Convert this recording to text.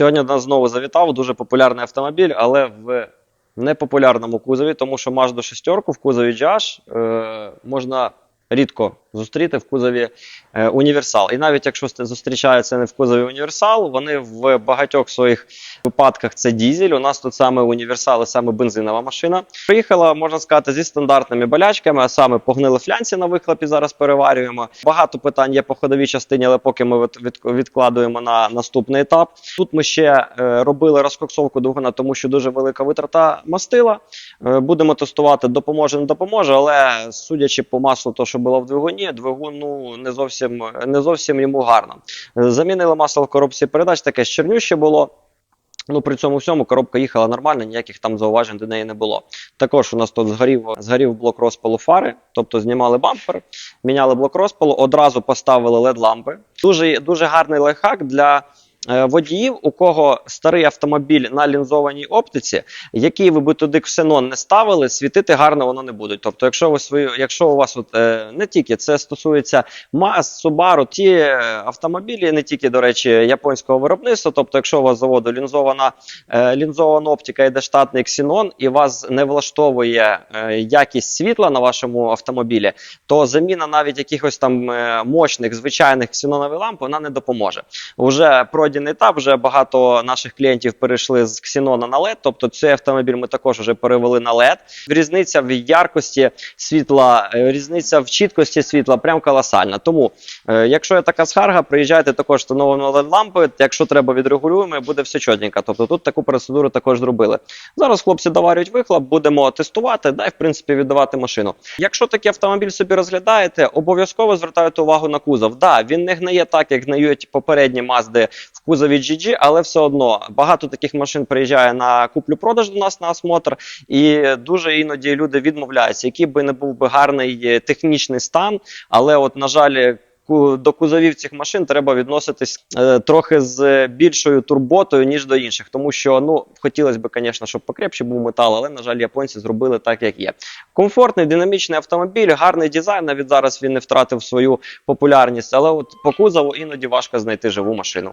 Сьогодні нас знову завітав дуже популярний автомобіль, але в непопулярному кузові, тому що Mazda шестерку в кузові GH е, можна рідко зустріти в кузові е, універсал. І навіть якщо ст- зустрічаються не в кузові універсал, вони в багатьох своїх випадках це дізель. У нас тут саме універсал і саме бензинова машина. Приїхала, можна сказати, зі стандартними болячками, а саме погнили флянці на вихлопі. Зараз переварюємо. Багато питань є по ходовій частині, але поки ми від, від, відкладуємо на наступний етап. Тут ми ще е, робили розкоксовку двигуна, тому що дуже велика витрата мастила. Е, будемо тестувати, допоможе, не допоможе, але судячи по маслу, то що було в двигуні, двигун ну, не зовсім не зовсім йому гарно. Замінили масло в коробці передач, таке щернюще було. Ну, при цьому всьому коробка їхала нормально, ніяких там зауважень до неї не було. Також у нас тут згорів, згорів блок розпалу фари, тобто знімали бампер, міняли блок розпалу, одразу поставили LED-лампи. Дуже, дуже гарний лайфхак для водіїв, у кого старий автомобіль на лінзованій оптиці, який ви би туди ксенон не ставили, світити гарно воно не буде. Тобто, якщо ви свою, якщо у вас от, е, не тільки це стосується МАЗ, Subaru, ті е, автомобілі, не тільки, до речі, японського виробництва. Тобто, якщо у вас заводу лінзована, е, лінзована оптика, йде штатний ксенон, і вас не влаштовує е, якість світла на вашому автомобілі, то заміна навіть якихось там е, мощних звичайних ксенонових ламп вона не допоможе. Пройдений етап, вже багато наших клієнтів перейшли з ксенона на LED, тобто цей автомобіль ми також вже перевели на LED. Різниця в яркості світла, е, різниця в чіткості світла прям колосальна. Тому, е, якщо є така скарга, приїжджайте також встановлено LED лампи. Якщо треба, відрегулюємо, буде все чотненько. Тобто тут таку процедуру також зробили. Зараз хлопці доварюють вихлоп, будемо тестувати, да, і в принципі віддавати машину. Якщо такий автомобіль собі розглядаєте, обов'язково звертайте увагу на кузов. Да, він не гниє так, як гниють попередні Мазди в кузові GG, але все одно багато таких машин приїжджає на куплю-продаж до нас на осмотр, і дуже іноді люди відмовляються, який би не був би гарний е, технічний стан, але от на жаль. До кузовів цих машин треба відноситись е, трохи з більшою турботою, ніж до інших, тому що ну хотілося б, звісно, щоб покрепше був метал, але на жаль, японці зробили так, як є. Комфортний, динамічний автомобіль, гарний дизайн. Навіть зараз він не втратив свою популярність, але от по кузову іноді важко знайти живу машину.